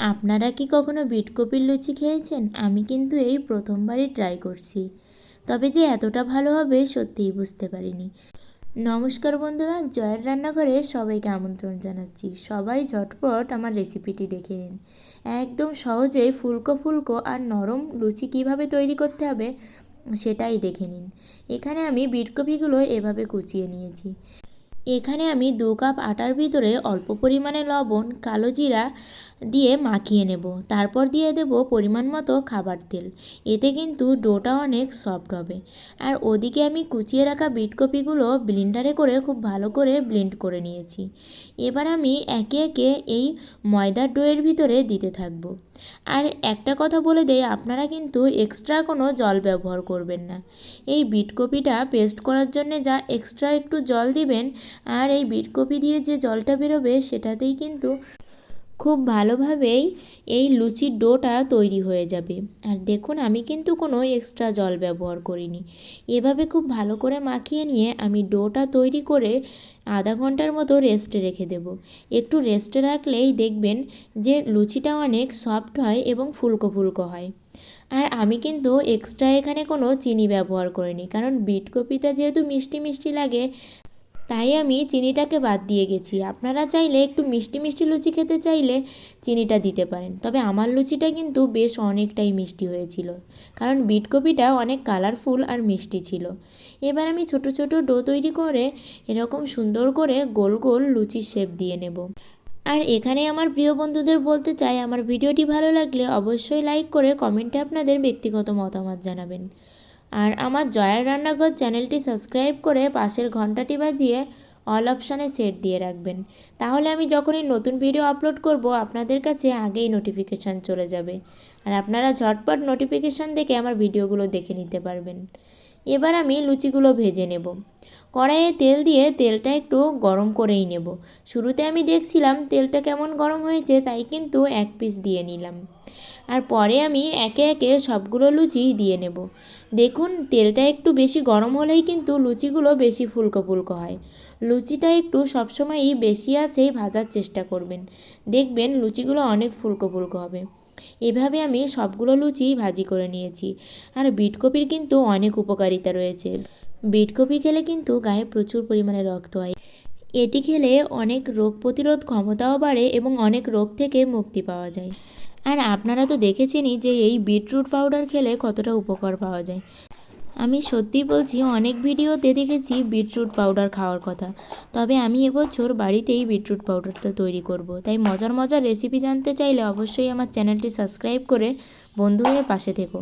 আপনারা কি কখনো বিটকপির লুচি খেয়েছেন? আমি কিন্তু এই প্রথমবারই ট্রাই করছি। তবে যে এতটা ভালো হবে সত্যিই বুঝতে পারিনি। নমস্কার বন্ধুরা, জয়ের রান্নাঘরে সবাইকে আমন্ত্রণ জানাচ্ছি। সবাই ঝটপট আমার রেসিপিটি দেখে নিন। একদম সহজেই ফুলকো ফুলকো আর নরম লুচি কীভাবে তৈরি করতে হবে সেটাই দেখে নিন। এখানে আমি বিটকপিগুলো এভাবে কুচিয়ে নিয়েছি। এখানে আমি দু কাপ আটার ভিতরে অল্প পরিমাণে লবণ, কালো জিরা দিয়ে মাখিয়ে নেব। তারপর দিয়ে দেব পরিমাণ মতো খাবার তেল। এতে কিন্তু ডোটা অনেক সফট হবে। আর ওদিকে আমি কুচিয়ে রাখা বিটকপিগুলো ব্লিন্ডারে করে খুব ভালো করে ব্লেন্ড করে নিয়েছি। এবার আমি একে একে এই ময়দার ডোয়ের ভিতরে দিতে থাকব। আর একটা কথা বলে দেই, আপনারা কিন্তু এক্সট্রা কোনো জল ব্যবহার করবেন না। এই বিটকপিটা পেস্ট করার জন্য যা এক্সট্রা একটু জল দিবেন আর এই বিটকপি দিয়ে যে জলটা বেরোবে সেটাতেই কিন্তু খুব ভালোভাবেই এই লুচির ডোটা তৈরি হয়ে যাবে। আর দেখুন, আমি কিন্তু কোনো এক্সট্রা জল ব্যবহার করিনি। এভাবে খুব ভালো করে মাখিয়ে নিয়ে আমি ডোটা তৈরি করে আধা ঘণ্টার মতো রেস্টে রেখে দেব। একটু রেস্টে রাখলেই দেখবেন যে লুচিটা অনেক সফট হয় এবং ফুলকো ফুলকো হয়। আর আমি কিন্তু এক্সট্রা এখানে কোনো চিনি ব্যবহার করিনি, কারণ বিটকপিটা যেহেতু মিষ্টি মিষ্টি লাগে তাই আমি চিনিটাকে বাদ দিয়ে গেছি। আপনারা চাইলে একটু মিষ্টি মিষ্টি লুচি খেতে চাইলে চিনিটা দিতে পারেন। তবে আমার লুচিটা কিন্তু বেশ অনেকটাই মিষ্টি হয়েছিল, কারণ বিটকপিটা অনেক কালারফুল আর মিষ্টি ছিল। এবার আমি ছোট ছোট ডো তৈরি করে এরকম সুন্দর করে গোল গোল লুচির শেপ দিয়ে নেব। আর এখানে আমার প্রিয় বন্ধুদের বলতে চাই, আমার ভিডিওটি ভালো লাগলে অবশ্যই লাইক করে কমেন্টে আপনাদের ব্যক্তিগত মতামত জানাবেন। আর আমার জয়ার রান্নাঘর চ্যানেলটি সাবস্ক্রাইব করে পাশের ঘন্টাটি বাজিয়ে অল অপশানে সেট দিয়ে রাখবেন। তাহলে আমি যখনই নতুন ভিডিও আপলোড করব, আপনাদের কাছে আগেই নোটিফিকেশান চলে যাবে। আর আপনারা ঝটপট নোটিফিকেশান দেখে আমার ভিডিওগুলো দেখে নিতে পারবেন। এবার আমি লুচিগুলো ভেজে নেব। কড়াইয়ে তেল দিয়ে তেলটা একটু গরম করেই নেব। শুরুতে আমি দেখছিলাম তেলটা কেমন গরম হয়েছে, তাই কিন্তু এক পিস দিয়ে নিলাম। আর পরে আমি একে একে সবগুলো লুচি দিয়ে নেব। দেখুন, তেলটা একটু বেশি গরম হলেই কিন্তু লুচিগুলো বেশি ফুলকো ফুলকো হয়। লুচিটা একটু সবসময়ই বেশি আছেই ভাজার চেষ্টা করবেন। দেখবেন লুচিগুলো অনেক ফুলকো ফুলকো হবে। এভাবে আমি সবগুলো লুচি ভাজি করে নিয়েছি। আর বিটকপির কিন্তু অনেক উপকারিতা রয়েছে। বিটকপি খেলে কিন্তু গায়ে প্রচুর পরিমাণে রক্ত হয়। এটি খেলে অনেক রোগ প্রতিরোধ ক্ষমতাও বাড়ে এবং অনেক রোগ থেকে মুক্তি পাওয়া যায়। আর আপনারা তো দেখেছেনই যে এই বিটরুট পাউডার খেলে কতটা উপকার পাওয়া যায়। আমি সত্যি বলছি, অনেক ভিডিওতে দেখেছি বিটরুট পাউডার খাওয়ার কথা। তবে আমি এবছর বাড়িতেই বিটরুট পাউডারটা তৈরি করব। তাই মজার মজার রেসিপি জানতে চাইলে অবশ্যই আমার চ্যানেলটি সাবস্ক্রাইব করে বন্ধু হয়ে পাশে থেকো।